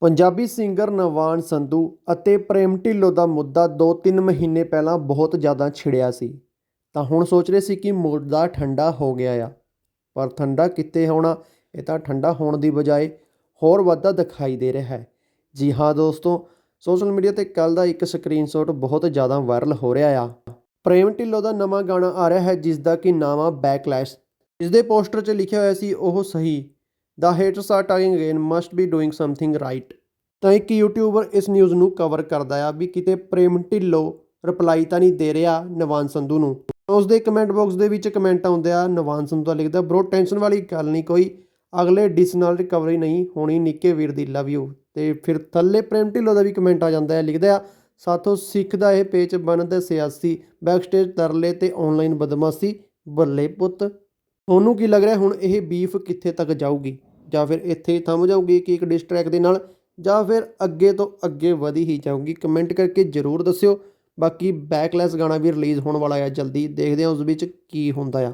Punjabi singer Navaan Sandhu ਅਤੇ ਪ੍ਰੇਮ ਢਿੱਲੋਂ ਦਾ ਮੁੱਦਾ 2-3 ਮਹੀਨੇ ਪਹਿਲਾਂ ਬਹੁਤ ਜ਼ਿਆਦਾ ਛਿੜਿਆ ਸੀ। ਤਾਂ ਹੁਣ ਸੋਚ ਰਹੇ ਸੀ ਕਿ ਮੁੱਦਾ ਠੰਡਾ ਹੋ ਗਿਆ ਆ। ਪਰ ਠੰਡਾ ਕਿੱਥੇ ਹੋਣਾ, ਇਹ ਤਾਂ ਠੰਡਾ ਹੋਣ ਦੀ ਬਜਾਏ ਹੋਰ ਵਾਧਾ ਦਿਖਾਈ ਦੇ ਰਿਹਾ ਹੈ। ਜੀ ਹਾਂ ਦੋਸਤੋ, ਸੋਸ਼ਲ ਮੀਡੀਆ ਤੇ ਕੱਲ ਦਾ ਇੱਕ ਸਕਰੀਨਸ਼ਾਟ ਬਹੁਤ ਜ਼ਿਆਦਾ ਵਾਇਰਲ ਹੋ ਰਿਹਾ ਆ। ਪ੍ਰੇਮ ਢਿੱਲੋਂ ਦਾ ਨਵਾਂ ਗਾਣਾ ਆ ਰਿਹਾ ਹੈ ਜਿਸ ਦਾ ਕਿ ਨਾਮ ਆ ਬੈਕਲੈਸ਼ ਇਸ ਦੇ ਪੋਸਟਰ 'ਚ ਲਿਖਿਆ ਹੋਇਆ ਸੀ, ਉਹ ਸਹੀ ਦਾ haters are talking again must be doing something right ਤਾਂ ਇੱਕ ਯੂਟਿਊਬਰ ਇਸ ਨਿਊਜ਼ ਨੂੰ ਕਵਰ ਕਰਦਾ ਆ ਵੀ ਕਿਤੇ ਪ੍ਰੇਮ ਢਿੱਲੋਂ ਰਿਪਲਾਈ ਤਾਂ ਨਹੀਂ ਦੇ ਰਿਹਾ ਨਵਾਨ ਸੰਧੂ ਨੂੰ। ਉਸ ਦੇ ਕਮੈਂਟ ਬਾਕਸ ਦੇ ਵਿੱਚ ਕਮੈਂਟ ਆਉਂਦੇ ਆ, ਨਵਾਨ ਸੰਧੂ ਦਾ ਲਿਖਦਾ ਬ్రో ਟੈਨਸ਼ਨ ਵਾਲੀ ਗੱਲ ਨਹੀਂ ਕੋਈ। ਅਗਲੇ ਡਿਸ ਨਾਲ ਰਿਕਵਰੀ ਨਹੀਂ ਹੋਣੀ, ਨਿੱਕੇ ਵੀਰ ਦੀ ਲਵ ਯੂ ਤੇ ਫਿਰ ਥੱਲੇ ਪ੍ਰੇਮ ਢਿੱਲੋਂ ਦਾ ਵੀ ਕਮੈਂਟ ਆ ਜਾਂਦਾ ਹੈ ਲਿਖਦਾ ਆ, ਸਾਥੋਂ ਸਿੱਖ ਦਾ ਇਹ ਪੇਚ ਬਣਦਾ ਸਿਆਸੀ ਬੈਕਸਟੇਜ ਤਰਲੇ ਤੇ ਆਨਲਾਈਨ ਬਦਮਾਸ਼ੀ, ਬੱਲੇ ਪੁੱਤ। ਤੁਹਾਨੂੰ ਕੀ ਲੱਗ ਰਿਹਾ, ਹੁਣ ਇਹ ਬੀਫ ਕਿੱਥੇ ਤੱਕ ਜਾਊਗੀ? ਜਾਂ ਫਿਰ ਇੱਥੇ ਹੀ ਥੰਮ ਜਾਊਗੀ ਕਿ ਇੱਕ ਡਿਸਟਰੈਕ ਦੇ ਨਾਲ, ਜਾਂ ਫਿਰ ਅੱਗੇ ਤੋਂ ਅੱਗੇ ਵਧੀ ਹੀ ਜਾਊਗੀ। ਕਮੈਂਟ ਕਰਕੇ ਜਰੂਰ ਦੱਸਿਓ। ਬਾਕੀ ਬੈਕਲੈਸ ਗਾਣਾ ਵੀ ਰਿਲੀਜ਼ ਹੋਣ ਵਾਲਾ ਹੈ ਜਲਦੀ। ਦੇਖਦੇ ਹਾਂ ਉਸ ਵਿੱਚ ਕੀ ਹੁੰਦਾ ਆ।